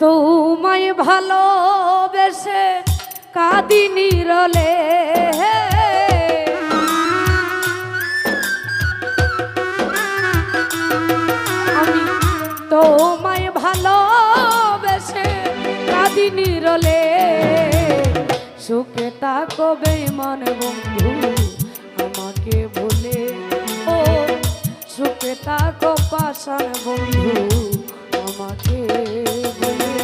তোমায় ভালোবেসে কাঁদি নিরলে। আমি তোমায় ভালোবেসে কাঁদি নিরলে। সুখে তাকবে মন বন্ধু, আমাকে বলে ও। সুখে তাকো পাশান বন্ধু। আমাকে বলে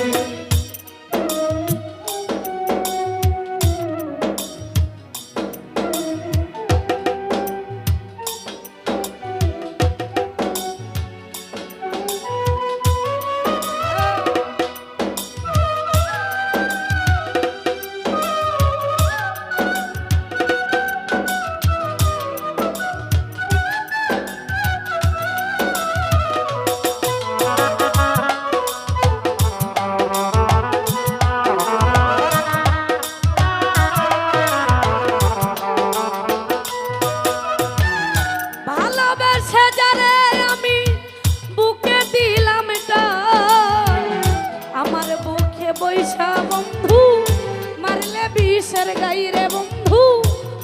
বন্ধু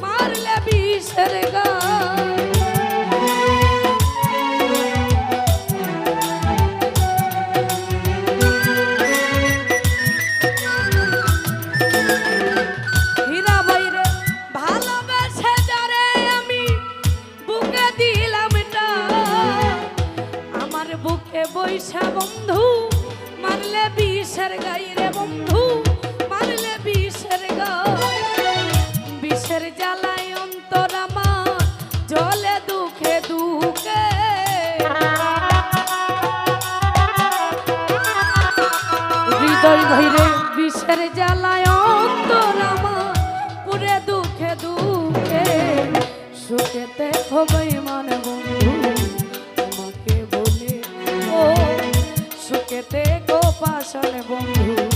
মারলে বিষের বুকে বৈশা বন্ধু মারলে বিষের গাই রে বন্ধু। হৃদয় ধৈরে বিষের জ্বালায় অন্তর আমার। পুরে দুঃখে দুঃখে সুখেতে হবই মানে বন্ধু, আমাকে বলে, ও সুখেতে গো পাশান বন্ধু।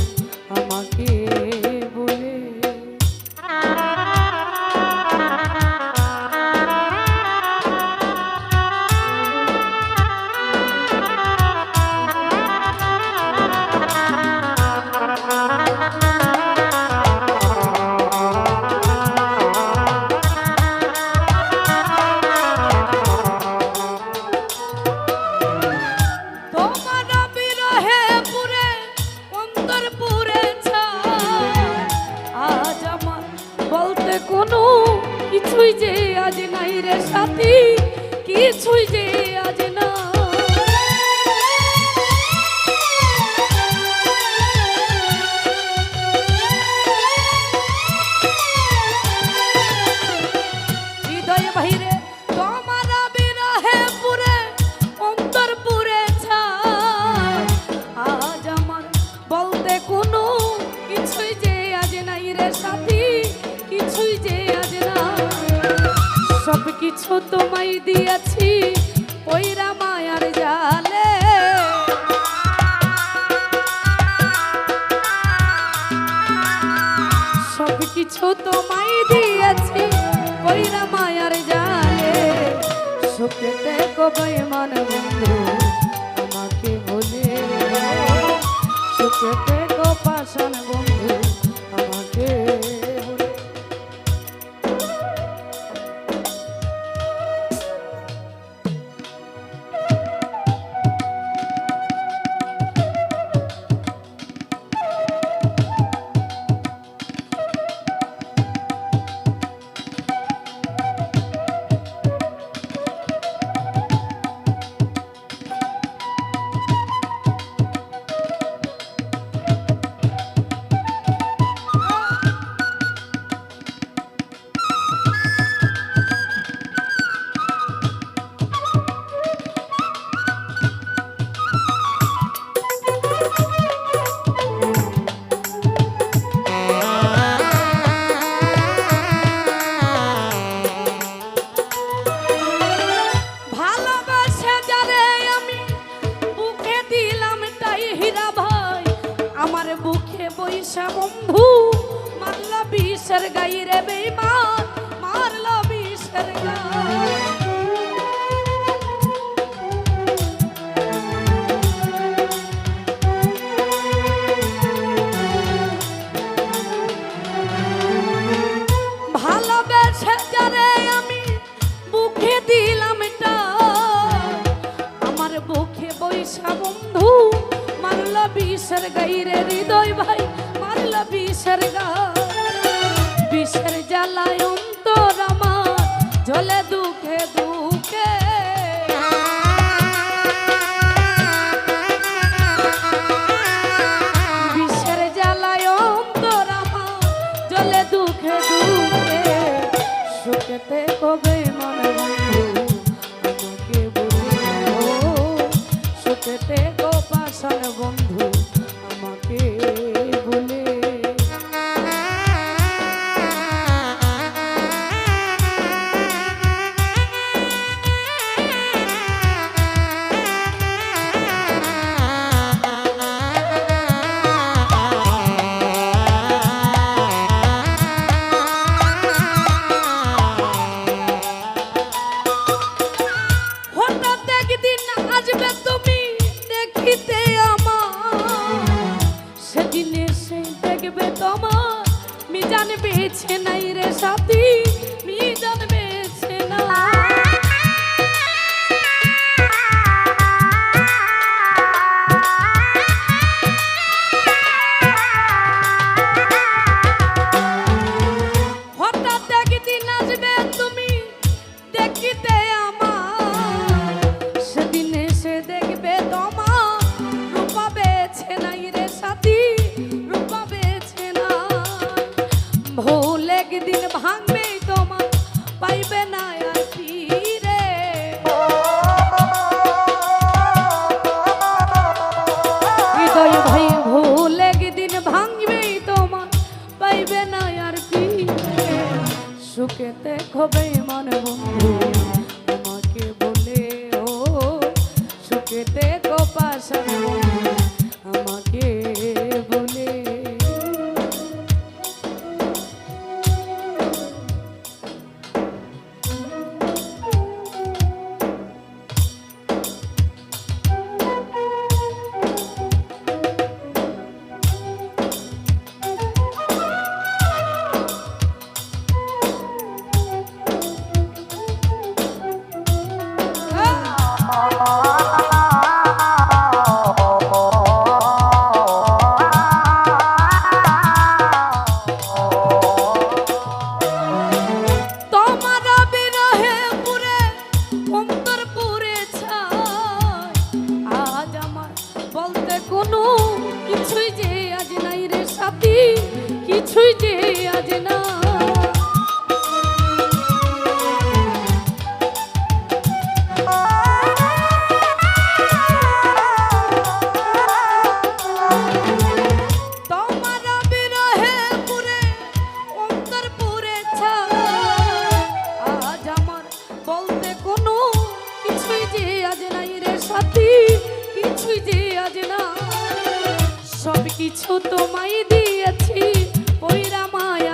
বলতে কোনো কিছুই যে আজ নাই রে সাথী কিছুই যে আজ না হৃদয় বাহিরে দিয়েছি ওইরা মায়ার জালে। সব কিছু তোমায় দিয়েছি ওইরা মায়ার জালে। সুখেতে কবই মন বন্ধু, আমাকে বলে সুখেতে গো ঈশা বন্ধু, মারল বিষের গাই রে বেমান মারল বিষের গাই ভালোবেসে যারে আমি বুকে দিলাম আমার বুকে বৈশা বন্ধু, মারল বিষের গাই রে হৃদয় ভাই বিষের গা বিষের জ্বালায় খবে মন বন্ধু। কিছুই যে আজ নাই রে সাথী কিছুই যে আজ না তোমায় দিয়েছি ওই রামায়া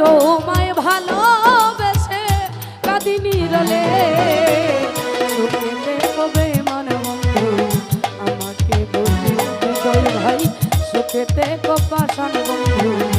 তোমায় ভালোবেসে কাঁদি নিরলে। সুখে কবে মনে বন্ধু আমাকে বুঝি ভাই সুখেতে কপাশন বন্ধু।